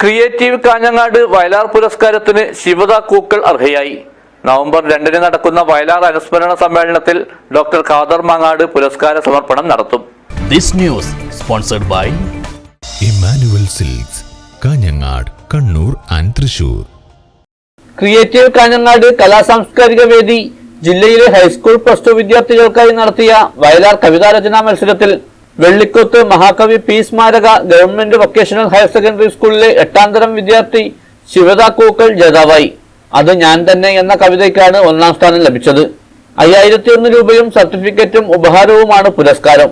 Creative Kanhangad Vayalar പുരസ്കാരത്തിന് Shivada Kookkal അർഹയായി. November രണ്ടിന് നടക്കുന്ന വയലാർ അനുസ്മരണ സമ്മേളനത്തിൽ ഡോക്ടർ ഖാദർ മാങ്ങാട് പുരസ്കാര സമർപ്പണം നടത്തും. This news sponsored by Emmanuel Silks Kanhangad Kannur and Thrissur creative Kanhangad കലാസാംസ്കാരിക വേദി ജില്ലയിലെ ഹൈസ്കൂൾ പ്ലസ് ടു വിദ്യാർത്ഥികൾക്കായി നടത്തിയ വയലാർ കവിതാരചനാ മത്സരത്തിൽ വെള്ളിക്കൊത്ത് മഹാകവി പി സ്മാരക ഗവൺമെന്റ് വൊക്കേഷണൽ ഹയർ സെക്കൻഡറി സ്കൂളിലെ എട്ടാം തരം വിദ്യാർത്ഥി ശിവദാ കൂക്കൽ ജേതാവായി. അത് ഞാൻ തന്നെ എന്ന കവിതയ്ക്കാണ് ഒന്നാം സ്ഥാനം ലഭിച്ചത്. അയ്യായിരത്തി ഒന്ന് രൂപയും സർട്ടിഫിക്കറ്റും ഉപഹാരവുമാണ് പുരസ്കാരം.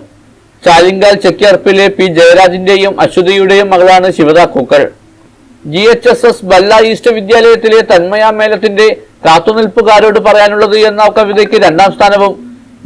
ചാലിങ്കാൽ ചെക്കിയർപ്പിലെ പി ജയരാജിന്റെയും അശ്വതിയുടെയും മകളാണ് Shivada Kookkal. G H S S Balla east വിദ്യാലയത്തിലെ തന്മയാമേലത്തിന്റെ കാത്തുനിൽപ്പുകാരോട് പറയാനുള്ളത് എന്ന കവിതയ്ക്ക് രണ്ടാം സ്ഥാനവും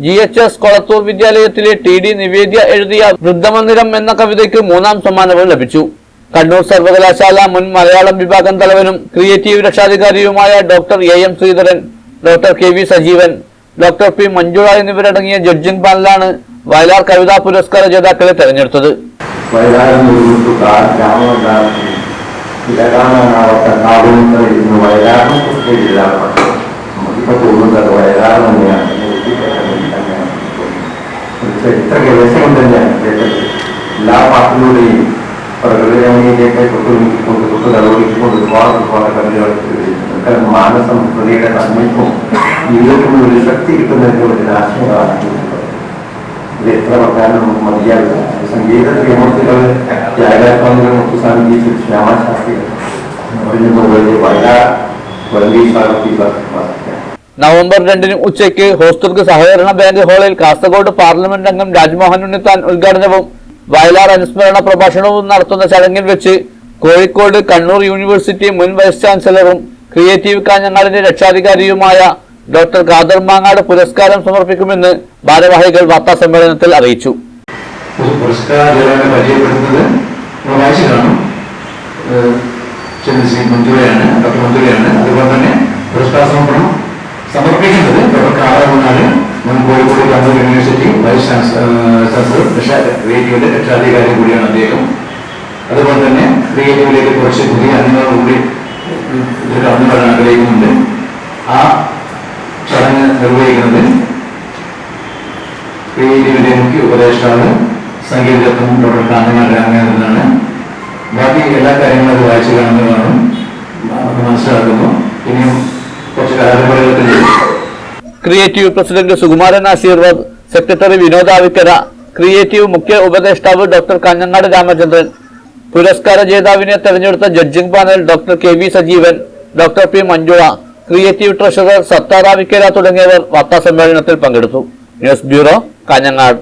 ജി എച്ച് എസ് കൊളത്തൂർ വിദ്യാലയത്തിലെ ടി ഡി നിവേദ്യ എഴുതിയ വൃദ്ധമന്ദിരം എന്ന കവിതയ്ക്ക് മൂന്നാം സമ്മാനവും ലഭിച്ചു. കണ്ണൂർ സർവകലാശാല മുൻ മലയാളം വിഭാഗം തലവനും creative രക്ഷാധികാരിയുമായ doctor A M Sreedharan doctor K V Sajeevan doctor P Manjula എന്നിവരടങ്ങിയ ജഡ്ജിംഗ് പാനലാണ് വയലാർ കവിതാ പുരസ്കാര ജേതാക്കളെ തെരഞ്ഞെടുത്തത്. വയലാറിനെ കുറിച്ച് തന്നെയാണ്. चरित्र के वैसे ही बन जाए जैसे लापात्री प्रकृति కుటుంబ మానసం హృదయ సమీపం ఇళ్ళకు మీరు శక్తి ఇస్తున్నటువంటి ఆశీర్వాదం విత్తనం మధ్యాహ్నం సంగీత శ్రీమూర్తిలో త్యాగాత్మంలో స్వామి శ్యామాశాస్త్రి వందే వందే సార్ നവംബർ രണ്ടിന് ഉച്ചയ്ക്ക് ഹോസ്തുർഗ് സഹകരണ ബാങ്ക് ഹാളിൽ കാസർഗോഡ് പാർലമെന്റ് അംഗം രാജ്മോഹൻ ഉണ്ണിത്താൻ ഉദ്ഘാടനവും വയലാർ അനുസ്മരണ പ്രഭാഷണവും നടത്തുന്ന ചടങ്ങിൽ വെച്ച് കോഴിക്കോട് കണ്ണൂർ യൂണിവേഴ്സിറ്റി മുൻ വൈസ് ചാൻസലറും ക്രിയേറ്റീവ് കാഞ്ഞങ്ങാടിന്റെ രക്ഷാധികാരിയുമായ ഡോക്ടർ ഖാദർ മാങ്ങാട് പുരസ്കാരം സമർപ്പിക്കുമെന്ന് ഭാരവാഹികൾ വാർത്താ സമ്മേളനത്തിൽ അറിയിച്ചു. ഡോക്ടർ മന്ത്രിയാണ് അതുപോലെ തന്നെ പുരസ്കാര സമർപ്പണം സമർപ്പിക്കുന്നത് ഡോക്ടർ കാറാമനാട് മുൻ Kozhikode Kannur university vice chancellor ക്രിയേറ്റീവിന്റെ രക്ഷാധികാരി കൂടിയാണ് അദ്ദേഹം. അതുപോലെ തന്നെ ക്രിയേറ്റീവിലേക്ക് കുറച്ച് പുതിയ അംഗങ്ങൾ കൂടി കടന്നു വരാൻ ആഗ്രഹിക്കുന്നുണ്ട്. ആ ചടങ്ങ് നിർവഹിക്കുന്നത് ക്രിയേറ്റീവിന്റെ മുഖ്യ ഉപദേഷ്ടാവ് സംഗീതത്വം ഡോക്ടർ കാന്തങ്ങളുടെ അംഗങ്ങളിലാണ് ബാക്കി എല്ലാ കാര്യങ്ങളും അത് വായിച്ചു കാണുന്നതാണ് മനസ്സിലാക്കുന്നു. Creative president Sukumaran Aashirvad secretary വിനോദാവിക്കര creative മുഖ്യ ഉപദേഷ്ടാവ് ഡോക്ടർ കാഞ്ഞങ്ങാട് രാമചന്ദ്രൻ പുരസ്കാര ജേതാവിനെ തെരഞ്ഞെടുത്ത judging panel doctor K V Sajeevan doctor P Manjula creative treasurer സത്താറാവിക്കര തുടങ്ങിയവർ വാർത്താ സമ്മേളനത്തിൽ പങ്കെടുത്തു. News bureau Kanhangad.